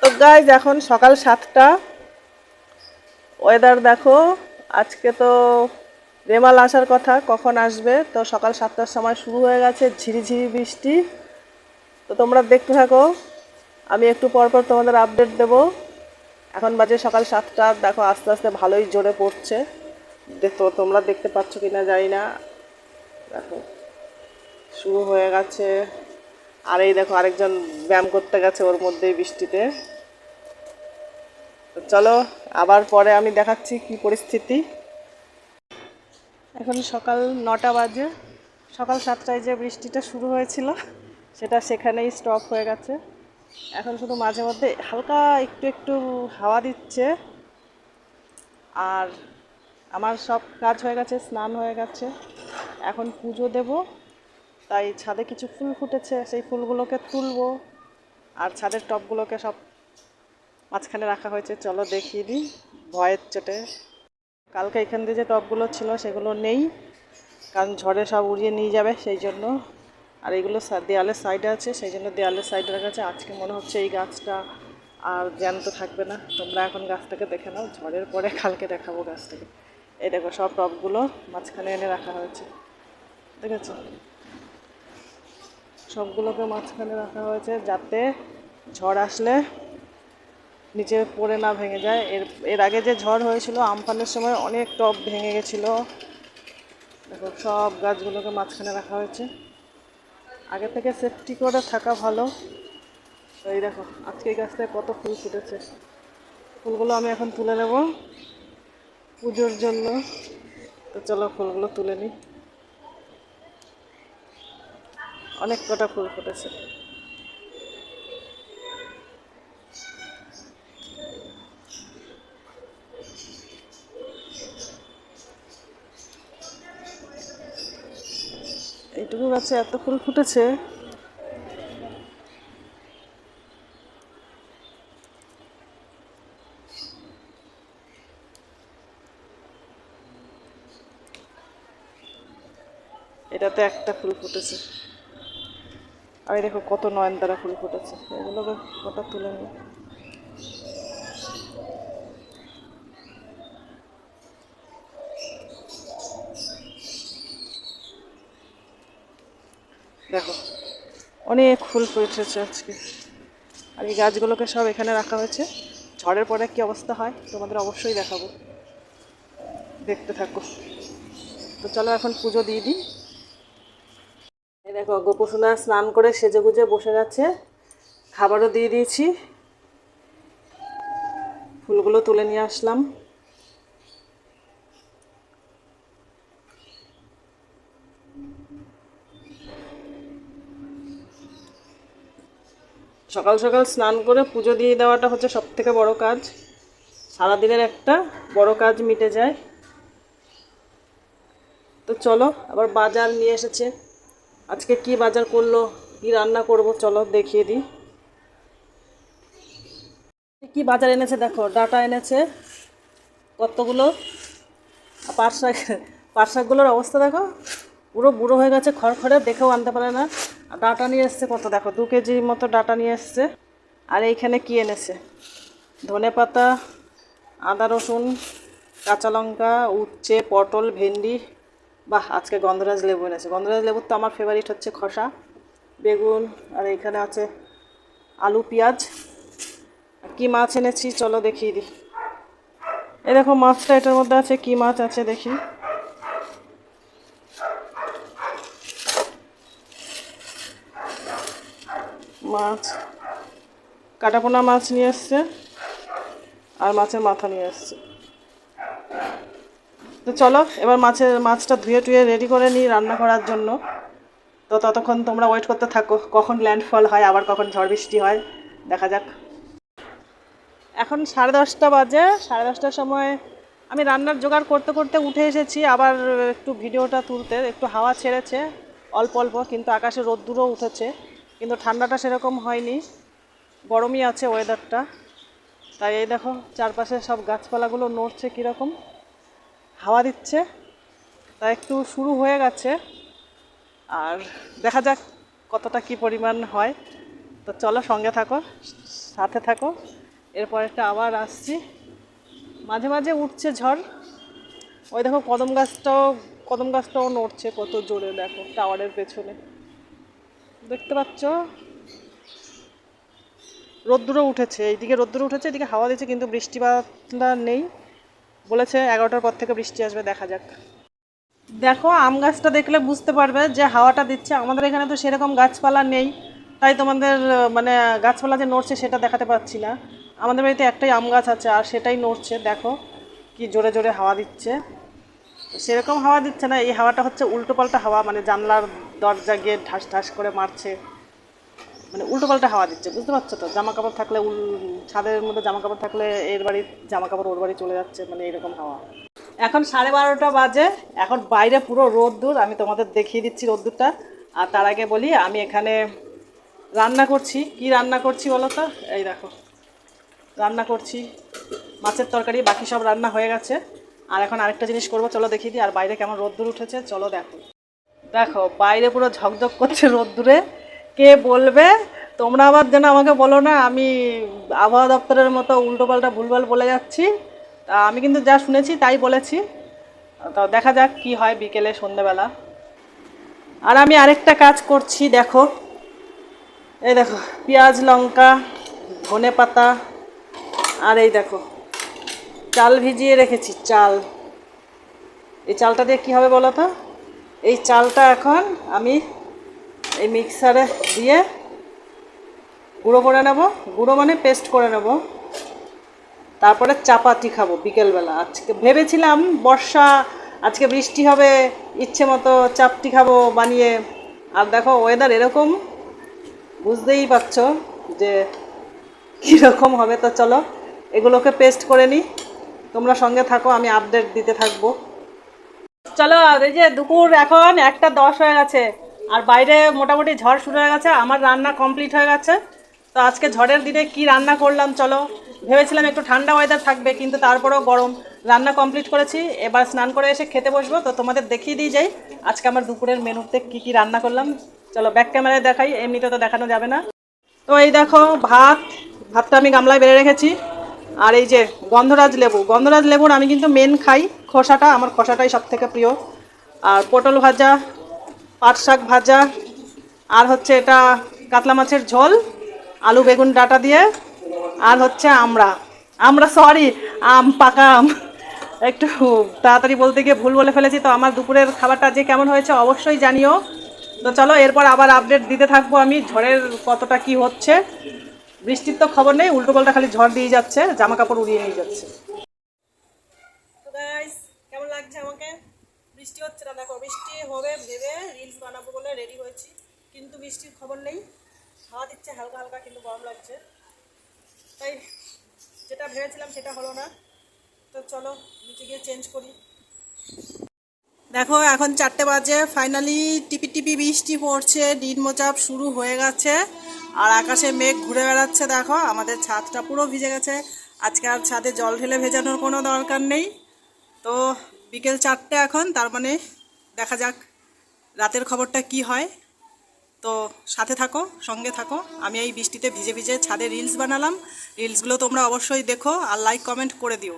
তো গাইজ এখন সকাল সাতটা। ওয়েদার দেখো, আজকে তো রেমাল আসার কথা, কখন আসবে? তো সকাল সাতটার সময় শুরু হয়ে গেছে ঝিরিঝিরি বৃষ্টি। তো তোমরা দেখতে থাকো, আমি একটু পর পর তোমাদের আপডেট দেব। এখন বাজে সকাল সাতটা, দেখো আস্তে আস্তে ভালোই জোরে পড়ছে। দেখো তোমরা দেখতে পাচ্ছ কি না জানি না। দেখো, শুরু হয়ে গেছে। আর এই দেখো আরেকজন ব্যায়াম করতে গেছে ওর মধ্যেই বৃষ্টিতে। চলো, আবার পরে আমি দেখাচ্ছি কি পরিস্থিতি। এখন সকাল নটা বাজে। সকাল সাতটায় যে বৃষ্টিটা শুরু হয়েছিল, সেটা সেখানেই স্টপ হয়ে গেছে। এখন শুধু মাঝে মধ্যে হালকা একটু একটু হাওয়া দিচ্ছে। আর আমার সব কাজ হয়ে গেছে, স্নান হয়ে গেছে। এখন পুজো দেব। তাই ছাদে কিছু ফুল ফুটেছে, সেই ফুলগুলোকে তুলবো। আর ছাদের টবগুলোকে সব মাঝখানে রাখা হয়েছে। চলো দেখিয়ে দিই, ভয়ের চোটে। কালকে এখান দিয়ে যে টবগুলো ছিল, সেগুলো নেই, কারণ ঝড়ে সব উড়িয়ে নিয়ে যাবে সেই জন্য। আর এগুলো দেয়ালের সাইডে আছে, সেই জন্য দেয়ালের সাইডে রাখা আছে। আজকে মনে হচ্ছে এই গাছটা আর জ্যান্ত থাকবে না। তোমরা এখন গাছটাকে দেখে নাও, ঝড়ের পরে কালকে দেখাবো গাছটাকে। এই দেখো সব টবগুলো মাঝখানে এনে রাখা হয়েছে। দেখেছ? সবগুলোকে মাঝখানে রাখা হয়েছে যাতে ঝড় আসলে নিচে পড়ে না ভেঙে যায়। এর এর আগে যে ঝড় হয়েছিল, আমফানের সময় অনেক টব ভেঙে গেছিল। দেখো, সব গাছগুলোকে মাঝখানে রাখা হয়েছে। আগে থেকে সেফটি করে থাকা ভালো। এই দেখো, আজকে এই গাছটায় কত ফুল ফুটেছে। ফুলগুলো আমি এখন তুলে নেব পুজোর জন্য। তো চলো, ফুলগুলো তুলে নিই। অনেক কটা ফুল ফুটেছে। এইটুকু গাছে এত ফুল ফুটেছে। এটাতে একটা ফুল ফুটেছে। আর দেখো কত নয়নতারা ফুল ফুটেছে। এগুলোকে কটা তুলে নিই দেখো, অনেক ফুল ফুটেছে আজকে। আর এই গাছগুলোকে সব এখানে রাখা হয়েছে। ঝড়ের পরে কি অবস্থা হয় তোমাদের অবশ্যই দেখাবো। দেখতে থাকো। তো চলো এখন পুজো দিয়ে দিই। দেখো, গোপুসোনা স্নান করে সেজে গুজে বসে গেছে। খাবারও দিয়ে দিয়েছি। ফুলগুলো তুলে নিয়ে আসলাম। সকাল সকাল স্নান করে পুজো দিয়ে দেওয়াটা হচ্ছে সব থেকে বড় কাজ। সারাদিনের একটা বড় কাজ মিটে যায়। তো চলো, আবার বাজার নিয়ে এসেছে। আজকে কি বাজার করল, কি রান্না করব, চলো দেখিয়ে দিই। কি বাজার এনেছে দেখো, ডাটা এনেছে, কতগুলো? পাট শাক শাকগুলোর অবস্থা দেখো, পুরো বুড়ো হয়ে গেছে, খড়খড়ে, দেখেও আনতে পারে না। ডাটা নিয়ে এসছে কত, দেখো, দু কেজির মতো ডাটা নিয়ে এসছে। আর এইখানে কি এনেছে? ধনে পাতা, আদা রসুন, কাঁচা লঙ্কা, উচ্ছে, পটল, ভেন্ডি বাহ, আজকে গন্ধরাজ লেবু এনেছে। গন্ধরাজ লেবুর তো আমার ফেভারিট হচ্ছে খসা, বেগুন, আর এখানে আছে আলু, পেঁয়াজ। কী মাছ এনেছি, চলো দেখিয়ে দিই এই দেখো, মাছটা এটার মধ্যে আছে, কি মাছ আছে দেখি। মাছ, কাটাপোনা মাছ নিয়ে এসছে, আর মাছের মাথা নিয়ে এসছে। তো চলো, এবার মাছের মাছটা ধুয়ে টুয়ে রেডি করে নিই রান্না করার জন্য। তো ততক্ষণ তোমরা ওয়েট করতে থাকো, কখন ল্যান্ডফল হয়, আবার কখন ঝড় বৃষ্টি হয়, দেখা যাক। এখন সাড়ে দশটা বাজে, সাড়ে দশটার সময় আমি রান্নার জোগাড় করতে করতে উঠে এসেছি, আবার একটু ভিডিওটা তুলতে, একটু হাওয়া ছেড়েছে, অল্প অল্প, কিন্তু আকাশে রোদ্দুরও উঠেছে, কিন্তু ঠান্ডাটা সেরকম হয়নি, গরমই আছে ওয়েদারটা তাই এই দেখো, চারপাশে সব গাছপালাগুলো নড়ছে কীরকম। হাওয়া দিচ্ছে। তা একটু শুরু হয়ে গেছে। আর দেখা যাক কতটা কি পরিমাণ হয়। তো চলো সঙ্গে থাকো, সাথে থাকো। এরপরেরটা আবার আসছি। মাঝে মাঝে উঠছে ঝড়। ওই দেখো কদম গাছটাও কদম গাছটাও নড়ছে কত জোরে দেখো টাওয়ারের পেছনে। দেখতে পাচ্ছ? রোদ্দুরও উঠেছে। এইদিকে রোদ্দুর উঠেছে, এদিকে হাওয়া দিচ্ছে, কিন্তু বৃষ্টিপাতটা নেই। বলেছে এগারোটার পর থেকে বৃষ্টি আসবে, দেখা যাক। দেখো, আম গাছটা দেখলে বুঝতে পারবে যে হাওয়াটা দিচ্ছে। আমাদের এখানে তো সেরকম গাছপালা নেই, তাই তোমাদের মানে গাছপালা যে নড়ছে সেটা দেখাতে পাচ্ছি না। আমাদের বাড়িতে একটাই আম গাছ আছে, আর সেটাই নড়ছে, দেখো কি জোরে জোরে হাওয়া দিচ্ছে। সেরকম হাওয়া দিচ্ছে না, এই হাওয়াটা হচ্ছে উল্টোপাল্টা হাওয়া মানে জানলার দরজা গিয়ে ঠাস ঠাস করে মারছে। মানে উল্টোপাল্টা হাওয়া দিচ্ছে, বুঝতে পারছ তো? জামা কাপড় থাকলে উল, ছাদের মধ্যে জামা কাপড় থাকলে এর বাড়ির জামা কাপড় ওর বাড়ি চলে যাচ্ছে মানে এরকম হাওয়া। এখন সাড়ে বারোটা বাজে, এখন বাইরে পুরো রোদ্দুর, আমি তোমাদের দেখিয়ে দিচ্ছি রোদ্দুরটা। আর তার আগে বলি, আমি এখানে রান্না করছি। কি রান্না করছি বলো তো? এই দেখো। রান্না করছি, মাছের তরকারি, বাকি সব রান্না হয়ে গেছে। আর এখন আরেকটা জিনিস করব, চলো দেখিয়ে দিই। আর বাইরে কেমন রোদ্দুর উঠেছে, চলো দেখো। দেখো, বাইরে পুরো ঝকঝক করছে রোদ্দুরে। কে বলবে? তোমরা আবার যেন আমাকে বলো না, আমি আবহাওয়া দপ্তরের মতো উল্টোপাল্টা ভুলভাল বলে যাচ্ছি। তা আমি কিন্তু যা শুনেছি তাই বলেছি। তো দেখা যাক কি হয় বিকেলে সন্ধেবেলা। আর আমি আরেকটা কাজ করছি, দেখো। এই দেখো, পেঁয়াজ, লঙ্কা, ধনে পাতা, আর এই দেখো, চাল ভিজিয়ে রেখেছি, চাল। এই চালটা দিয়ে কী হবে বলো তো? এই চালটা এখন আমি এই মিক্সারে দিয়ে গুঁড়ো করে নেব। গুঁড়ো মানে পেস্ট করে নেব। তারপরে চাপাতি খাব বিকেলবেলা। আজকে ভেবেছিলাম বর্ষা, আজকে বৃষ্টি হবে, ইচ্ছে মতো চাপটি খাব বানিয়ে। আর দেখো ওয়েদার এরকম, বুঝতেই পারছ যে কীরকম হবে। তো চলো, এগুলোকে পেস্ট করে নিই। তোমরা সঙ্গে থাকো, আমি আপডেট দিতে থাকব। চলো, এই যে দুপুর, এখন একটা দশ হয়ে গেছে। আর বাইরে মোটামুটি ঝড় শুরু হয়ে গেছে, আমার রান্না কমপ্লিট হয়ে গেছে। তো আজকে ঝড়ের দিনে কি রান্না করলাম, চলো। ভেবেছিলাম একটু ঠান্ডা ওয়েদার থাকবে, কিন্তু তারপরেও গরম। রান্না কমপ্লিট করেছি, এবার স্নান করে এসে খেতে বসবো, তো তোমাদের দেখিয়ে দিয়ে যাই, আজকে আমার দুপুরের মেনুতে কি কি রান্না করলাম। চলো ব্যাক ক্যামেরায় দেখাই, এমনিতে তো দেখানো যাবে না। তো এই দেখো, ভাত, ভাতটা আমি গামলায় বেড়ে রেখেছি। আর এই যে গন্ধরাজ লেবু, গন্ধরাজ লেবুর আমি কিন্তু মেন খাই, খোসাটা, আমার খোসাটাই সব থেকে প্রিয়। আর পটল ভাজা পাট শাক ভাজা, আর হচ্ছে এটা কাতলা মাছের ঝোল, আলু বেগুন ডাটা দিয়ে, আর হচ্ছে আমরা। আমরা সরি আম, পাকা আম। একটু তাড়াতাড়ি বলতে গিয়ে ভুল বলে ফেলেছি, তো আমার দুপুরের খাবারটা যে কেমন হয়েছে অবশ্যই জানিও। তো চলো, এরপর আবার আপডেট দিতে থাকব আমি, ঝড়ের কতটা কি হচ্ছে। বৃষ্টির তো খবর নেই, উল্টো পাল্টা খালি ঝড় দিয়ে যাচ্ছে, জামা কাপড় উড়িয়ে নিয়ে যাচ্ছে। তো কেমন লাগছে আমাকে? বৃষ্টি হচ্ছে না। দেখো, বৃষ্টি হবে ভেবে রিলস বানাবো বলে রেডি হয়েছি, কিন্তু বৃষ্টির খবর নেই। হাওয়া দিচ্ছে হালকা হালকা, কিন্তু গরম লাগছে। তাই যেটা ভেবেছিলাম সেটা হলো না। তো চলো, নিচে গিয়ে চেঞ্জ করি। দেখো, এখন চারটে বাজে। ফাইনালি টিপি টিপি বৃষ্টি পড়ছে, দিন মোচাপ শুরু হয়ে গেছে। আর আকাশে মেঘ ঘুরে বেড়াচ্ছে, দেখো, আমাদের ছাদটা পুরো ভিজে গেছে। আজকে আর ছাদে জল ঢেলে ভেজানোর কোনো দরকার নেই। তো বিকেল চারটে এখন, তার মানে দেখা যাক রাতের খবরটা কি হয়। তো সাথে থাকো, সঙ্গে থাকো। আমি এই বৃষ্টিতে ভিজে ভিজে ছাদে রিলস বানালাম। রিলসগুলো তোমরা অবশ্যই দেখো আর লাইক কমেন্ট করে দিও।